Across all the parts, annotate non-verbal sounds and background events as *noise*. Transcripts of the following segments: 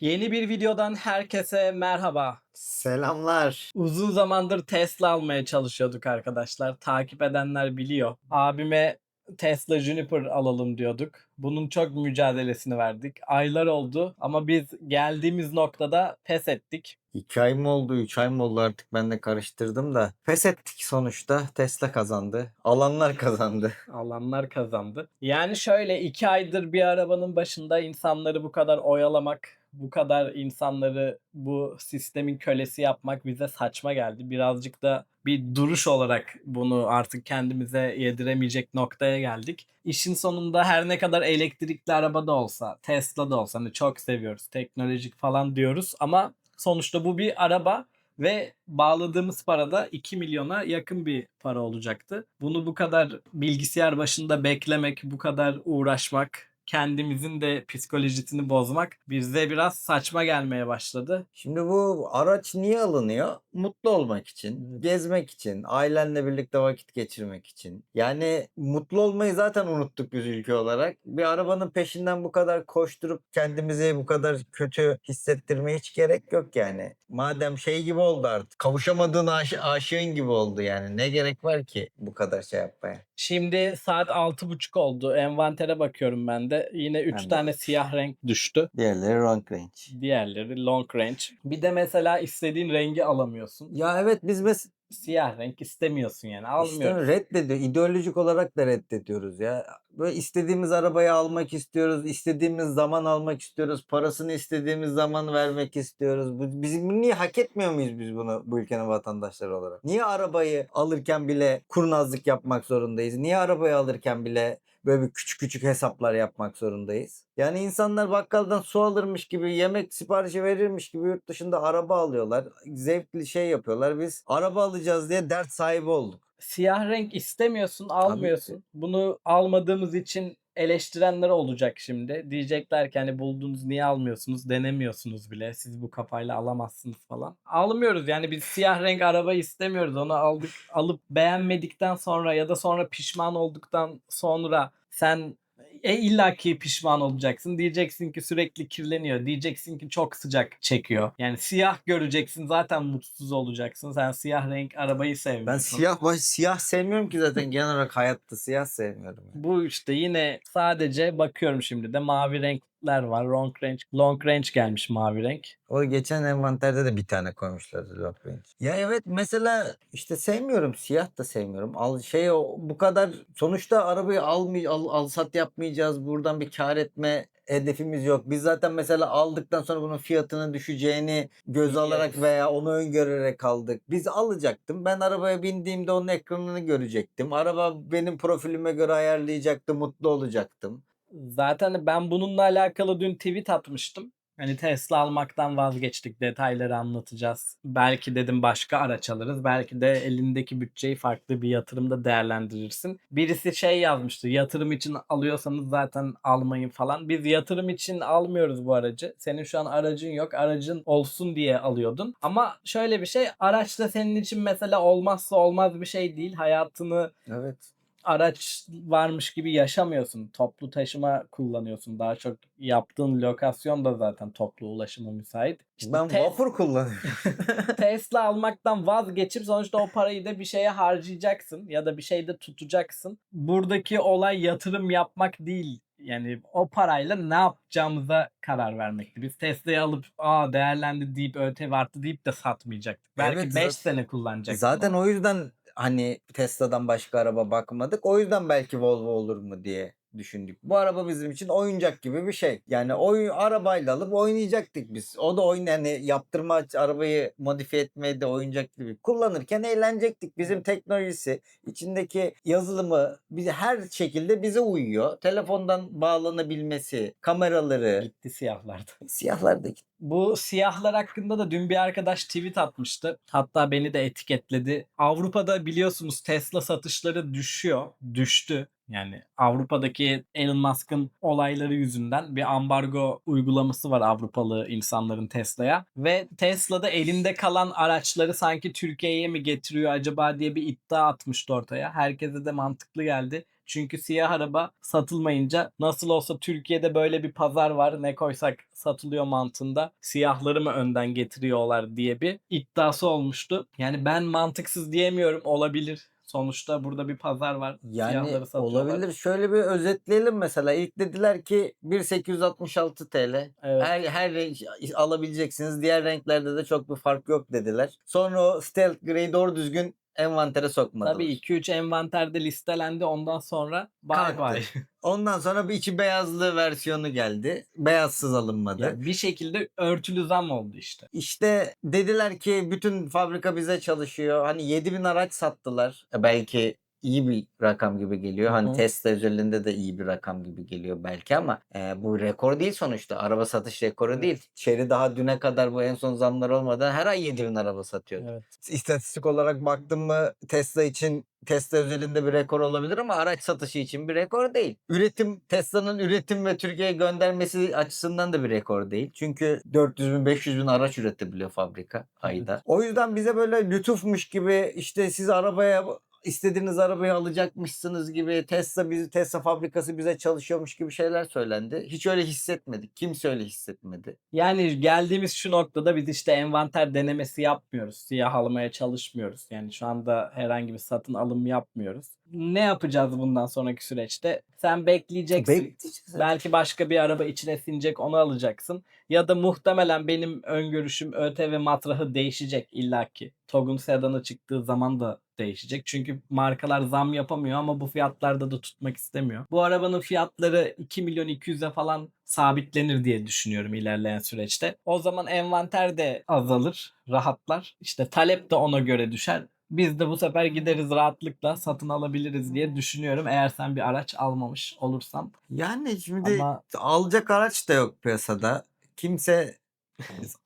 Yeni bir videodan herkese merhaba. Selamlar. Uzun zamandır Tesla almaya çalışıyorduk arkadaşlar. Takip edenler biliyor. Abime Tesla Juniper alalım diyorduk. Bunun çok mücadelesini verdik. Aylar oldu ama biz geldiğimiz noktada pes ettik. 2 ay mı oldu, 3 ay mı oldu artık ben de karıştırdım da. Pes ettik sonuçta. Tesla kazandı. Alanlar kazandı. *laughs* Alanlar kazandı. Yani şöyle iki aydır bir arabanın başında insanları bu kadar oyalamak, bu kadar insanları bu sistemin kölesi yapmak bize saçma geldi. Birazcık da bir duruş olarak bunu artık kendimize yediremeyecek noktaya geldik. İşin sonunda her ne kadar elektrikli araba da olsa, Tesla da olsa hani çok seviyoruz, teknolojik falan diyoruz ama sonuçta bu bir araba ve bağladığımız para da 2 milyona yakın bir para olacaktı. Bunu bu kadar bilgisayar başında beklemek, bu kadar uğraşmak, kendimizin de psikolojisini bozmak bize biraz saçma gelmeye başladı. Şimdi bu araç niye alınıyor? Mutlu olmak için, gezmek için, ailenle birlikte vakit geçirmek için. Yani mutlu olmayı zaten unuttuk biz ülke olarak. Bir arabanın peşinden bu kadar koşturup kendimizi bu kadar kötü hissettirmeye hiç gerek yok yani. Madem şey gibi oldu artık. Kavuşamadığın aşı- aşığın gibi oldu yani. Ne gerek var ki bu kadar şey yapmaya? Şimdi saat 6.30 oldu. Envantere bakıyorum ben de. Yine 3 Ben de. tane siyah renk düştü. Diğerleri long range. Diğerleri long range. Bir de mesela istediğin rengi alamıyorsun. Ya evet biz mes Siyah renk istemiyorsun yani. Almıyoruz. İşte reddediyor. İdeolojik olarak da reddediyoruz ya. Böyle istediğimiz arabayı almak istiyoruz. istediğimiz zaman almak istiyoruz. Parasını istediğimiz zaman vermek istiyoruz. Bu, bizim niye hak etmiyor muyuz biz bunu bu ülkenin vatandaşları olarak? Niye arabayı alırken bile kurnazlık yapmak zorundayız? Niye arabayı alırken bile böyle bir küçük küçük hesaplar yapmak zorundayız? Yani insanlar bakkaldan su alırmış gibi, yemek siparişi verirmiş gibi yurt dışında araba alıyorlar. Zevkli şey yapıyorlar. Biz araba alacağız diye dert sahibi olduk. Siyah renk istemiyorsun, almıyorsun. Bunu almadığımız için eleştirenler olacak şimdi. Diyecekler ki hani buldunuz niye almıyorsunuz, denemiyorsunuz bile. Siz bu kafayla alamazsınız falan. Almıyoruz yani biz siyah renk araba istemiyoruz. Onu aldık, alıp beğenmedikten sonra ya da sonra pişman olduktan sonra sen e illaki pişman olacaksın. Diyeceksin ki sürekli kirleniyor. Diyeceksin ki çok sıcak çekiyor. Yani siyah göreceksin zaten mutsuz olacaksın. Sen siyah renk arabayı sevmiyorsun. Ben siyah baş, siyah sevmiyorum ki zaten genel olarak hayatta siyah sevmiyorum. yani. Bu işte yine sadece bakıyorum şimdi de mavi renkler var. Long range, long range gelmiş mavi renk. O geçen envanterde de bir tane koymuşlardı long range. Ya evet mesela işte sevmiyorum siyah da sevmiyorum. Al şey o bu kadar sonuçta arabayı almay al, al sat yapmayacağız. Buradan bir kar etme hedefimiz yok. Biz zaten mesela aldıktan sonra bunun fiyatının düşeceğini göz alarak veya onu öngörerek aldık. Biz alacaktım. Ben arabaya bindiğimde onun ekranını görecektim. Araba benim profilime göre ayarlayacaktı. Mutlu olacaktım. Zaten ben bununla alakalı dün tweet atmıştım. Hani Tesla almaktan vazgeçtik. Detayları anlatacağız. Belki dedim başka araç alırız. Belki de elindeki bütçeyi farklı bir yatırımda değerlendirirsin. Birisi şey yazmıştı. Yatırım için alıyorsanız zaten almayın falan. Biz yatırım için almıyoruz bu aracı. Senin şu an aracın yok. Aracın olsun diye alıyordun. Ama şöyle bir şey. Araç da senin için mesela olmazsa olmaz bir şey değil. Hayatını Evet. Araç varmış gibi yaşamıyorsun. Toplu taşıma kullanıyorsun. Daha çok yaptığın lokasyon da zaten toplu ulaşıma müsait. İşte Ben Te- vapur kullanıyorum. *laughs* Tesla almaktan vazgeçip sonuçta o parayı da bir şeye harcayacaksın ya da bir şeyde tutacaksın. Buradaki olay yatırım yapmak değil. Yani o parayla ne yapacağımıza karar vermekti. Biz Tesla'yı alıp aa değerlendi deyip ÖTV arttı deyip de satmayacaktık. Belki Evet, 5 zaten- sene kullanacaktık. Zaten o yüzden hani Tesla'dan başka araba bakmadık. O yüzden belki Volvo olur mu diye düşündük. Bu araba bizim için oyuncak gibi bir şey. Yani oyun arabayla alıp oynayacaktık biz. O da oyun yani yaptırma arabayı modifiye etmeye de oyuncak gibi. Kullanırken eğlenecektik. Bizim teknolojisi, içindeki yazılımı bize her şekilde bize uyuyor. Telefondan bağlanabilmesi, kameraları, gitti siyahlarda. siyahlar da Bu siyahlar hakkında da dün bir arkadaş tweet atmıştı. Hatta beni de etiketledi. Avrupa'da biliyorsunuz Tesla satışları düşüyor. Düştü. Yani Avrupa'daki Elon Musk'ın olayları yüzünden bir ambargo uygulaması var Avrupalı insanların Tesla'ya. Ve Tesla'da elinde kalan araçları sanki Türkiye'ye mi getiriyor acaba diye bir iddia atmıştı ortaya. Herkese de mantıklı geldi. Çünkü siyah araba satılmayınca nasıl olsa Türkiye'de böyle bir pazar var ne koysak satılıyor mantığında siyahları mı önden getiriyorlar diye bir iddiası olmuştu. Yani ben mantıksız diyemiyorum olabilir. Sonuçta burada bir pazar var. Yani olabilir. Şöyle bir özetleyelim mesela. İlk dediler ki 1866 TL. Evet. Her her renk alabileceksiniz. Diğer renklerde de çok bir fark yok dediler. Sonra o stealth grey doğru düzgün envantere sokmadılar. Tabii 2-3 envanterde listelendi ondan sonra bay bay. *laughs* Ondan sonra bir içi beyazlı versiyonu geldi. Beyazsız alınmadı. Ya bir şekilde örtülü zam oldu işte. İşte dediler ki bütün fabrika bize çalışıyor. Hani 7000 araç sattılar. E Belki iyi bir rakam gibi geliyor. Hani Hı hı. Tesla özelinde de iyi bir rakam gibi geliyor belki ama e, bu rekor değil sonuçta. Araba satış rekoru değil. Çeri daha düne kadar bu en son zamlar olmadan her ay 7000 araba satıyordu. Evet. İstatistik olarak baktım mı Tesla için Tesla özelinde bir rekor olabilir ama araç satışı için bir rekor değil. Üretim Tesla'nın üretim ve Türkiye'ye göndermesi açısından da bir rekor değil. Çünkü 400 bin 500 bin araç üretebiliyor fabrika ayda. O yüzden bize böyle lütufmuş gibi işte siz arabaya istediğiniz arabayı alacakmışsınız gibi Tesla bizi Tesla fabrikası bize çalışıyormuş gibi şeyler söylendi. Hiç öyle hissetmedik. Kimse öyle hissetmedi. Yani geldiğimiz şu noktada biz işte envanter denemesi yapmıyoruz. Siyah almaya çalışmıyoruz. Yani şu anda herhangi bir satın alım yapmıyoruz. Ne yapacağız bundan sonraki süreçte? Sen bekleyeceksin. Bekleyeceğiz. Belki başka bir araba içine sinecek onu alacaksın. Ya da muhtemelen benim öngörüşüm ÖTV matrahı değişecek illaki. TOG'un sedanı çıktığı zaman da değişecek. Çünkü markalar zam yapamıyor ama bu fiyatlarda da tutmak istemiyor. Bu arabanın fiyatları 2 milyon 200'e falan sabitlenir diye düşünüyorum ilerleyen süreçte. O zaman envanter de azalır, rahatlar. İşte talep de ona göre düşer. Biz de bu sefer gideriz rahatlıkla satın alabiliriz diye düşünüyorum. Eğer sen bir araç almamış olursan. Yani şimdi Ama alacak araç da yok piyasada. Kimse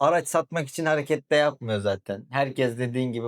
araç satmak için hareket de yapmıyor zaten. Herkes dediğin gibi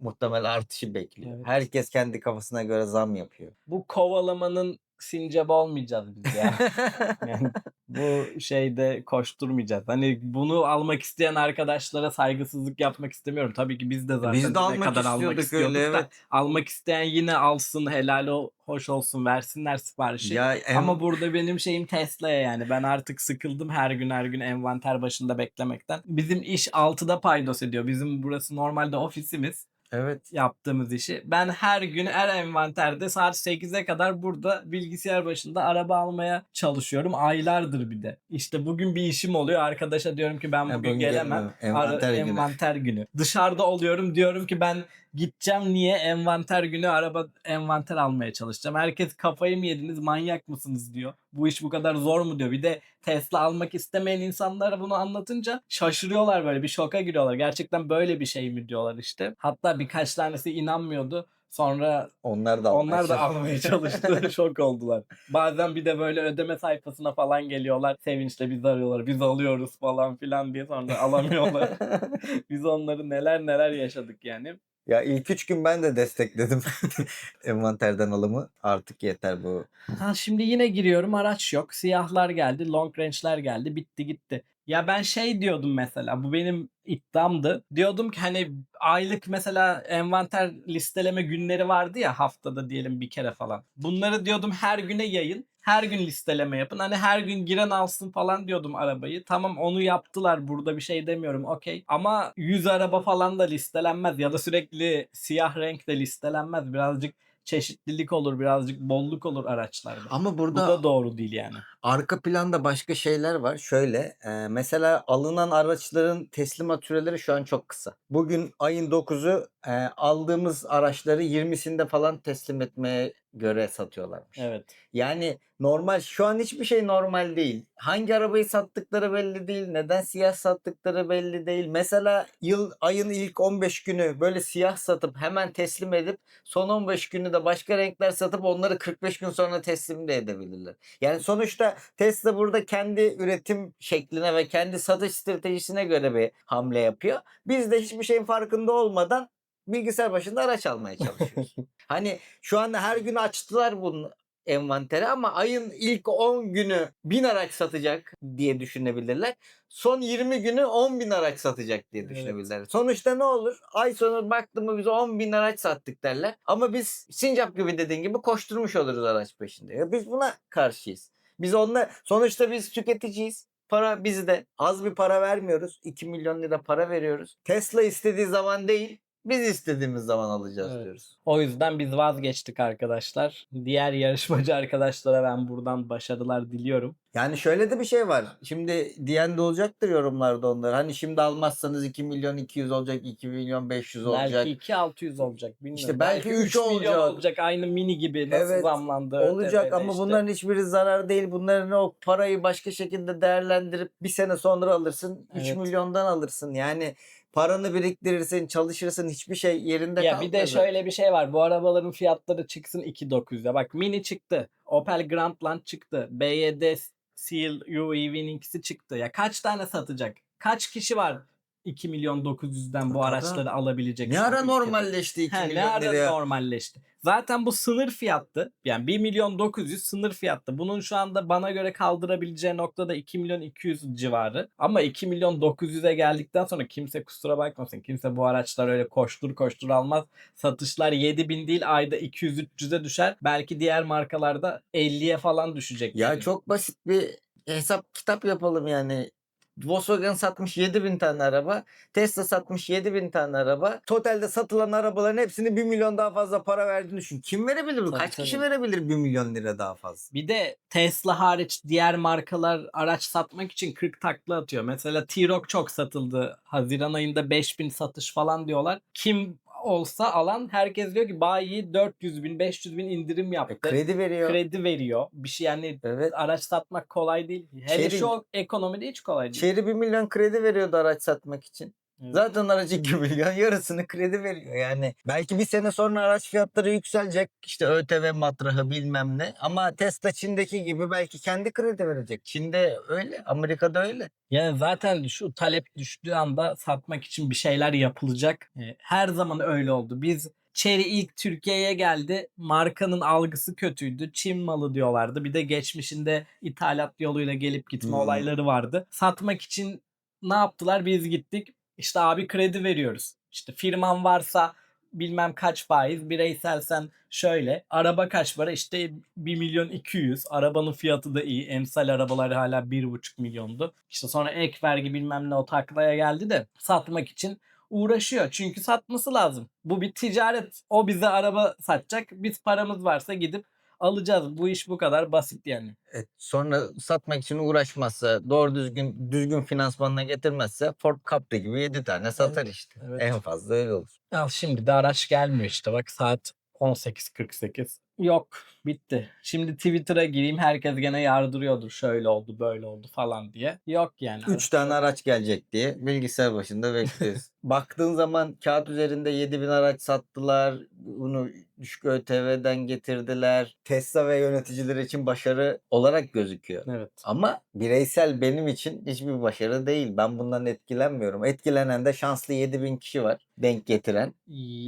muhtemel artışı bekliyor. Evet. Herkes kendi kafasına göre zam yapıyor. bu kovalamanın sincabı olmayacağız biz ya. *laughs* Yani bu şeyde koşturmayacağız. Hani bunu almak isteyen arkadaşlara saygısızlık yapmak istemiyorum. Tabii ki biz de zaten Biz de ne almak kadar almak istiyorduk istiyorduk öyle da evet. almak isteyen yine alsın, helal o, hoş olsun, versinler siparişi. Ya en- Ama burada benim şeyim Tesla'ya yani. Ben artık sıkıldım her gün her gün envanter başında beklemekten. Bizim iş 6'da paydos ediyor. Bizim burası normalde ofisimiz evet. yaptığımız işi. Ben her gün her envanterde saat 8'e kadar burada bilgisayar başında araba almaya çalışıyorum. Aylardır bir de. İşte bugün bir işim oluyor. Arkadaşa diyorum ki ben bugün bugün gelemem. gelmem. Ara- Envanter günü. envanter günü. Dışarıda oluyorum diyorum ki ben gideceğim niye envanter günü araba envanter almaya çalışacağım. Herkes kafayı mı yediniz manyak mısınız diyor. Bu iş bu kadar zor mu diyor. Bir de Tesla almak istemeyen insanlara bunu anlatınca şaşırıyorlar böyle bir şoka giriyorlar. Gerçekten böyle bir şey mi diyorlar işte. Hatta birkaç tanesi inanmıyordu. Sonra Onlar da onlar da almaya çalıştı. *laughs* Şok oldular. Bazen bir de böyle ödeme sayfasına falan geliyorlar. Sevinçle bizi arıyorlar. Biz alıyoruz falan filan diye sonra alamıyorlar. *laughs* Biz onları neler neler yaşadık yani. Ya ilk üç gün ben de destekledim *laughs* envanterden alımı. Artık yeter bu. Ha şimdi yine giriyorum araç yok. Siyahlar geldi, long range'ler geldi, bitti gitti. Ya ben şey diyordum mesela bu benim iddiamdı. Diyordum ki hani aylık mesela envanter listeleme günleri vardı ya haftada diyelim bir kere falan. Bunları diyordum her güne yayın. Her gün listeleme yapın. Hani her gün giren alsın falan diyordum arabayı. Tamam onu yaptılar. Burada bir şey demiyorum. Okey. Ama 100 araba falan da listelenmez. Ya da sürekli siyah renk de listelenmez. Birazcık çeşitlilik olur. Birazcık bolluk olur araçlarda. Ama Bu burada da doğru değil yani. Arka planda başka şeyler var. Şöyle e, mesela alınan araçların teslimat süreleri şu an çok kısa. Bugün ayın 9'u e, aldığımız araçları 20'sinde falan teslim etmeye göre satıyorlarmış. Evet. Yani normal şu an hiçbir şey normal değil. Hangi arabayı sattıkları belli değil. Neden siyah sattıkları belli değil. Mesela yıl ayın ilk 15 günü böyle siyah satıp hemen teslim edip son 15 günü de başka renkler satıp onları 45 gün sonra teslim de edebilirler. Yani sonuçta Tesla burada kendi üretim şekline ve kendi satış stratejisine göre bir hamle yapıyor. Biz de hiçbir şeyin farkında olmadan bilgisayar başında araç almaya çalışıyoruz. *laughs* hani şu anda her gün açtılar bunu envantere ama ayın ilk 10 günü 1000 araç satacak diye düşünebilirler. Son 20 günü 10 bin araç satacak diye Evet. düşünebilirler. Sonuçta ne olur? Ay sonu baktım mı biz 10 bin araç sattık derler. Ama biz sincap gibi dediğin gibi koşturmuş oluruz araç peşinde. Ya biz buna karşıyız. Biz onunla sonuçta biz tüketiciyiz. Para bizde. Az bir para vermiyoruz. 2 milyon lira para veriyoruz. Tesla istediği zaman değil, biz istediğimiz zaman alacağız Evet. diyoruz. O yüzden biz vazgeçtik arkadaşlar. Diğer yarışmacı *laughs* arkadaşlara ben buradan başarılar diliyorum. Yani şöyle de bir şey var. Şimdi diyen de olacaktır yorumlarda onlar. Hani şimdi almazsanız 2 milyon 200 olacak, 2 milyon 500 olacak. Belki 2600 olacak bilmiyorum. İşte belki üç 3 milyon olacak. olacak. Aynı mini gibi nasıl Evet, zamlandı. olacak ÖTV'de ama işte. bunların hiçbiri zarar değil. Bunların o parayı başka şekilde değerlendirip bir sene sonra alırsın. 3 Evet. milyondan alırsın. Yani paranı biriktirirsin, çalışırsın. Hiçbir şey yerinde Ya kalmaz. bir de şöyle bir şey var. Bu arabaların fiyatları çıksın 2900'e. Bak Mini çıktı. Opel Grandland çıktı. BYD Seal UEV'nin ikisi çıktı. Ya kaç tane satacak? Kaç kişi var 2 milyon 900'den bu araçları alabilecek? Ne ara normalleşti 2 He, ne milyon ara liraya? normalleşti. Zaten bu sınır fiyattı. Yani 1 milyon 900 sınır fiyattı. Bunun şu anda bana göre kaldırabileceği noktada 2 milyon 200 civarı. Ama 2 milyon 900'e geldikten sonra kimse kusura bakmasın. Kimse bu araçlar öyle koştur koştur almaz. Satışlar 7000 değil ayda 200-300'e düşer. Belki diğer markalarda 50'ye falan düşecek. Ya çok basit bir hesap kitap yapalım yani. Volkswagen satmış 7000 tane araba. Tesla satmış 7000 tane araba. Totalde satılan arabaların hepsini 1 milyon daha fazla para verdiğini düşün. Kim verebilir bu? Tabii, Kaç kişi tabii. verebilir 1 milyon lira daha fazla? Bir de Tesla hariç diğer markalar araç satmak için 40 takla atıyor. Mesela T-Roc çok satıldı. Haziran ayında 5000 satış falan diyorlar. Kim olsa alan herkes diyor ki bayi 400 bin 500 bin indirim E, yaptı. kredi veriyor. Kredi veriyor. Bir şey yani Evet. araç satmak kolay değil. Hele Chery- şu ekonomide hiç kolay değil. Çeyri 1 milyon kredi veriyordu araç satmak için. Evet. Zaten aracı *laughs* 2 milyon yarısını kredi veriyor yani. Belki bir sene sonra araç fiyatları yükselecek. İşte ÖTV matrahı bilmem ne. Ama Tesla Çin'deki gibi belki kendi kredi verecek. Çin'de öyle, Amerika'da öyle. Yani zaten şu talep düştüğü anda satmak için bir şeyler yapılacak. E, Her zaman öyle oldu. Biz Chery ilk Türkiye'ye geldi. Markanın algısı kötüydü. Çin malı diyorlardı. Bir de geçmişinde ithalat yoluyla gelip gitme Hmm. olayları vardı. Satmak için ne yaptılar? Biz gittik. İşte abi kredi veriyoruz. İşte firman varsa bilmem kaç faiz. Bireyselsen şöyle. Araba kaç para? İşte 1 milyon 200. Arabanın fiyatı da iyi. Emsal arabalar hala 1,5 milyondu. İşte sonra ek vergi bilmem ne o taklaya geldi de satmak için uğraşıyor. Çünkü satması lazım. Bu bir ticaret. O bize araba satacak. Biz paramız varsa gidip alacağız. Bu iş bu kadar basit yani. E, sonra satmak için uğraşmazsa, doğru düzgün düzgün finansmanına getirmezse Ford Capri gibi 7 tane satar işte. evet. En fazla öyle olur. Al şimdi de araç gelmiyor işte. Bak saat 18.48. Yok bitti. Şimdi Twitter'a gireyim herkes gene yardırıyordur. Şöyle oldu böyle oldu falan diye. Yok yani. 3 tane araç gelecek diye bilgisayar başında bekliyoruz. *laughs* Baktığın zaman kağıt üzerinde 7000 araç sattılar. Bunu düşük ÖTV'den getirdiler. Tesla ve yöneticileri için başarı olarak gözüküyor. Evet. Ama bireysel benim için hiçbir başarı değil. Ben bundan etkilenmiyorum. Etkilenen de şanslı 7000 kişi var denk getiren.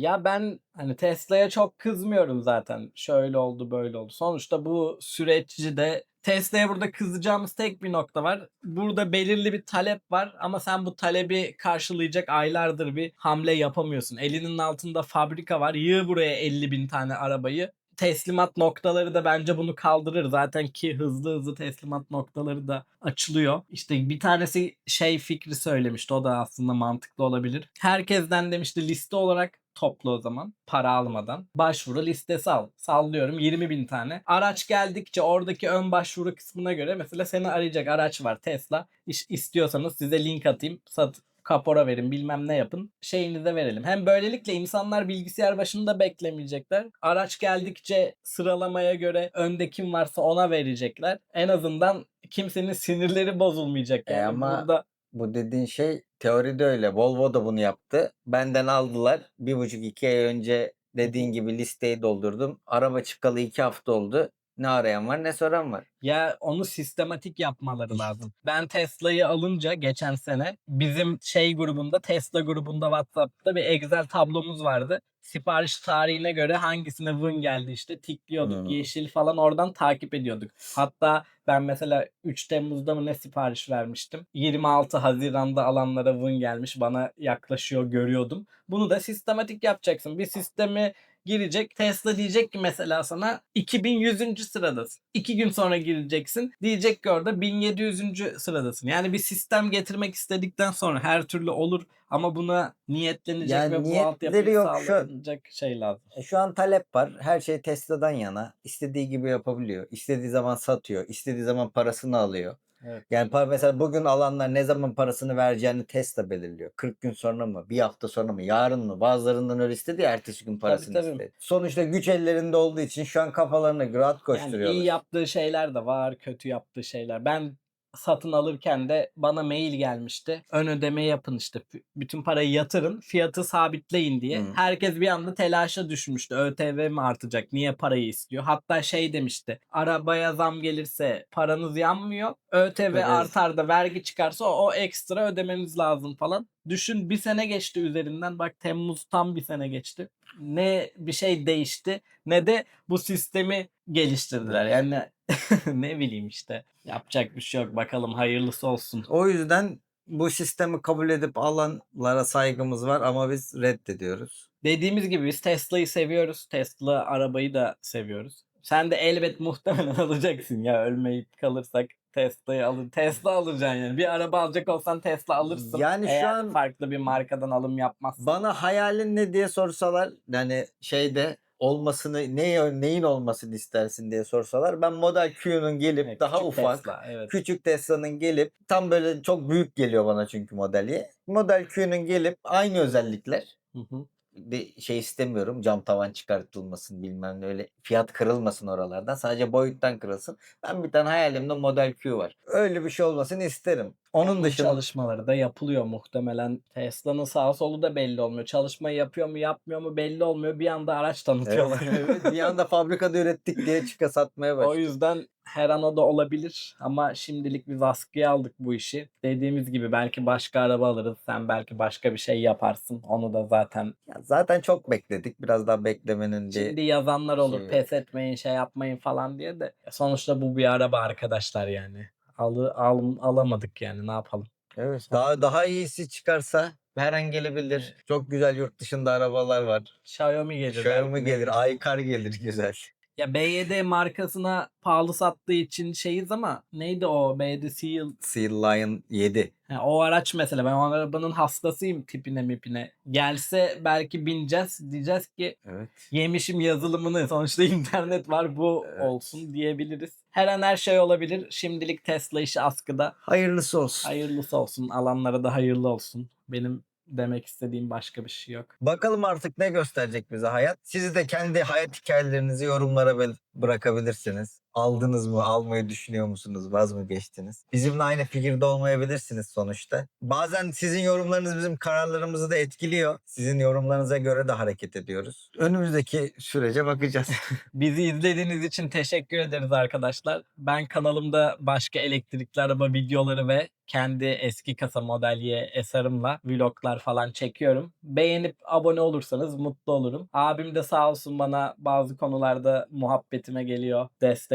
Ya ben hani Tesla'ya çok kızmıyorum zaten. Şöyle oldu böyle oldu. Sonuçta bu süreçci de Tesla'ya burada kızacağımız tek bir nokta var. Burada belirli bir talep var ama sen bu talebi karşılayacak aylardır bir hamle yapamıyorsun. Elinin altında fabrika var. Yığ buraya 50 bin tane arabayı. Teslimat noktaları da bence bunu kaldırır. Zaten ki hızlı hızlı teslimat noktaları da açılıyor. İşte bir tanesi şey fikri söylemişti. O da aslında mantıklı olabilir. Herkesten demişti liste olarak topla o zaman para almadan. Başvuru listesi al. Sallıyorum 20 bin tane. Araç geldikçe oradaki ön başvuru kısmına göre mesela seni arayacak araç var Tesla. İş, istiyorsanız size link atayım. Sat, kapora verin bilmem ne yapın. Şeyinize verelim. Hem böylelikle insanlar bilgisayar başında beklemeyecekler. Araç geldikçe sıralamaya göre önde kim varsa ona verecekler. En azından kimsenin sinirleri bozulmayacak. E Yani ama- burada Bu dediğin şey teoride öyle. Volvo da bunu yaptı. Benden aldılar. Bir buçuk iki ay önce dediğin gibi listeyi doldurdum. Araba çıkalı iki hafta oldu. Ne arayan var ne soran var. Ya onu sistematik yapmaları lazım. Ben Tesla'yı alınca geçen sene bizim şey grubunda Tesla grubunda WhatsApp'ta bir Excel tablomuz vardı. Sipariş tarihine göre hangisine vın geldi işte tikliyorduk. Hmm. Yeşil falan oradan takip ediyorduk. Hatta ben mesela 3 Temmuz'da mı ne sipariş vermiştim. 26 Haziran'da alanlara vın gelmiş. Bana yaklaşıyor görüyordum. Bunu da sistematik yapacaksın. Bir sistemi girecek. Tesla diyecek ki mesela sana 2100. sıradasın. 2 gün sonra gireceksin. Diyecek ki orada 1700. sıradasın. Yani bir sistem getirmek istedikten sonra her türlü olur ama buna niyetlenecek Yani ve bu altyapıyı yok, şu- şey lazım. E, Şu an talep var. Her şey Tesla'dan yana. İstediği gibi yapabiliyor. İstediği zaman satıyor. İstediği zaman parasını alıyor. Evet. Yani para, mesela bugün alanlar ne zaman parasını vereceğini Tesla belirliyor. 40 gün sonra mı? Bir hafta sonra mı? Yarın mı? Bazılarından öyle istedi ya ertesi gün parasını tabii. istedi. Sonuçta güç ellerinde olduğu için şu an kafalarına göre at Yani koşturuyorlar. iyi yaptığı şeyler de var, kötü yaptığı şeyler. Ben satın alırken de bana mail gelmişti. Ön ödeme yapın işte. Bütün parayı yatırın, fiyatı sabitleyin diye. Hı. Herkes bir anda telaşa düşmüştü. ÖTV mi artacak? Niye parayı istiyor? Hatta şey demişti. Arabaya zam gelirse paranız yanmıyor. ÖTV Evet. artar da vergi çıkarsa o, o ekstra ödemeniz lazım falan. Düşün bir sene geçti üzerinden. Bak Temmuz tam bir sene geçti. Ne bir şey değişti ne de bu sistemi geliştirdiler. Yani *laughs* ne bileyim işte yapacak bir şey yok. Bakalım hayırlısı olsun. O yüzden bu sistemi kabul edip alanlara saygımız var ama biz reddediyoruz. Dediğimiz gibi biz Tesla'yı seviyoruz. Tesla arabayı da seviyoruz. Sen de elbet muhtemelen *laughs* alacaksın ya ölmeyip kalırsak Tesla'yı alır. Tesla alacaksın yani. Bir araba alacak olsan Tesla alırsın. Yani şu Eğer an- farklı bir markadan alım yapmazsan. Bana hayalin ne diye sorsalar yani şeyde olmasını ne neyin olmasını istersin diye sorsalar ben Model Q'nun gelip Evet, daha ufak Tesla, evet. küçük Tesla'nın gelip tam böyle çok büyük geliyor bana çünkü modeli. Model Q'nun gelip aynı özellikler Hı hı. Bir şey istemiyorum. Cam tavan çıkartılmasın bilmem ne öyle fiyat kırılmasın oralardan. Sadece boyuttan kırılsın. Ben bir tane hayalimde Model Q var. Öyle bir şey olmasını isterim. Onun Bunun dışında çalışmaları da yapılıyor muhtemelen. Tesla'nın sağ solu da belli olmuyor. Çalışmayı yapıyor mu yapmıyor mu belli olmuyor. Bir anda araç tanıtıyorlar. Evet, bir anda *laughs* fabrikada ürettik diye çıka satmaya o başladı. yüzden her an o da olabilir ama şimdilik biz askıya aldık bu işi. Dediğimiz gibi belki başka araba alırız. Sen belki başka bir şey yaparsın. Onu da zaten Ya zaten çok bekledik. Biraz daha beklemenin bir şimdi yazanlar olur. şey- Pes etmeyin şey yapmayın falan diye de. Sonuçta bu bir araba arkadaşlar yani. Alı, al, alamadık yani ne yapalım. Evet. Daha daha iyisi çıkarsa her an gelebilir. Çok güzel yurt dışında arabalar var. Xiaomi gelir. Xiaomi belki. gelir, Aykar gelir güzel. Ya BYD markasına pahalı sattığı için şeyiz ama neydi o BYD Seal Seal Lion 7. Ha, o araç mesela ben o arabanın hastasıyım tipine mipine. Gelse belki bineceğiz diyeceğiz ki Evet. yemişim yazılımını sonuçta *laughs* internet var bu Evet. olsun diyebiliriz. Her an her şey olabilir. Şimdilik Tesla işi askıda. Hayırlısı olsun. Hayırlısı olsun. Alanlara da hayırlı olsun. Benim demek istediğim başka bir şey yok. Bakalım artık ne gösterecek bize hayat. Siz de kendi hayat hikayelerinizi yorumlara bırakabilirsiniz. Aldınız mı, almayı düşünüyor musunuz, vaz mı geçtiniz? Bizimle aynı fikirde olmayabilirsiniz sonuçta. Bazen sizin yorumlarınız bizim kararlarımızı da etkiliyor. Sizin yorumlarınıza göre de hareket ediyoruz. Önümüzdeki sürece bakacağız. *laughs* Bizi izlediğiniz için teşekkür ederiz arkadaşlar. Ben kanalımda başka elektrikli araba videoları ve kendi eski kasa Model Y eserimle vloglar falan çekiyorum. Beğenip abone olursanız mutlu olurum. Abim de sağ olsun bana bazı konularda muhabbetime geliyor,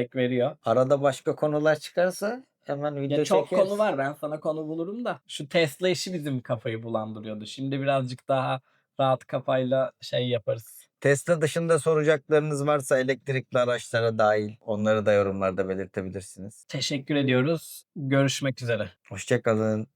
destek veriyor. Arada başka konular çıkarsa hemen video Ya çok çekeriz. konu var ben sana konu bulurum da. Şu Tesla işi bizim kafayı bulandırıyordu. Şimdi birazcık daha rahat kafayla şey yaparız. Tesla dışında soracaklarınız varsa elektrikli araçlara dahil onları da yorumlarda belirtebilirsiniz. Teşekkür ediyoruz. Görüşmek üzere. Hoşçakalın.